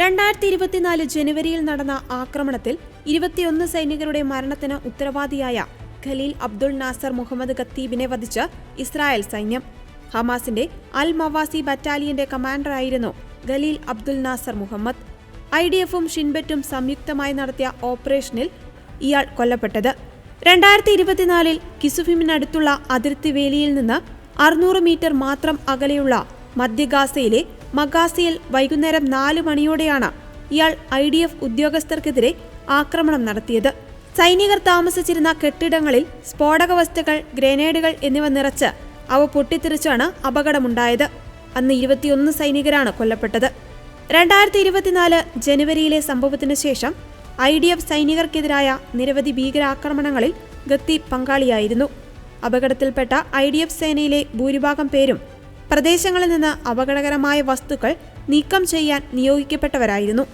രണ്ടായിരത്തി ഇരുപത്തിനാല് ജനുവരിയിൽ നടന്ന ആക്രമണത്തിൽ ഇരുപത്തിയൊന്ന് സൈനികരുടെ മരണത്തിന് ഉത്തരവാദിയായ ഖലീൽ അബ്ദുൾ നാസർ മുഹമ്മദ് ഖത്തീബിനെ വധിച്ച് ഇസ്രായേൽ സൈന്യം. ഹമാസിന്റെ അൽ മവാസി ബറ്റാലിയന്റെ കമാൻഡറായിരുന്നു Khalil Abdul Nasser Muhammad. I D എഫും ഷിൻബെറ്റും സംയുക്തമായി നടത്തിയ ഓപ്പറേഷനിൽ ഇയാൾ കൊല്ലപ്പെട്ടത്. രണ്ടായിരത്തി ഇരുപത്തിനാലിൽ കിസുഫിമിനടുത്തുള്ള അതിർത്തി വേലിയിൽ നിന്ന് അറുന്നൂറ് മീറ്റർ മാത്രം അകലെയുള്ള മധ്യ ഗാസയിലെ മഗാസിയിൽ വൈകുന്നേരം നാല് മണിയോടെയാണ് ഇയാൾ ഐ ഡി എഫ് ഉദ്യോഗസ്ഥർക്കെതിരെ ആക്രമണം നടത്തിയത്. സൈനികർ താമസിച്ചിരുന്ന കെട്ടിടങ്ങളിൽ സ്ഫോടക വസ്തുക്കൾ ഗ്രനേഡുകൾ എന്നിവ നിറച്ച് അവ പൊട്ടിത്തെറിച്ചാണ് അപകടമുണ്ടായത്. അന്ന് ഇരുപത്തിയൊന്ന് സൈനികരാണ് കൊല്ലപ്പെട്ടത്. രണ്ടായിരത്തി ഇരുപത്തിനാല് ജനുവരിയിലെ സംഭവത്തിന് ശേഷം ഐ ഡി എഫ് സൈനികർക്കെതിരായ നിരവധി ഭീകരാക്രമണങ്ങളിൽ ഗത്തി പങ്കാളിയായിരുന്നു. അപകടത്തിൽപ്പെട്ട ഐ ഡി എഫ് സേനയിലെ ഭൂരിഭാഗം പേരും പ്രദേശങ്ങളിൽ നിന്ന് അപകടകരമായ വസ്തുക്കൾ നീക്കം ചെയ്യാൻ നിയോഗിക്കപ്പെട്ടവരായിരുന്നു.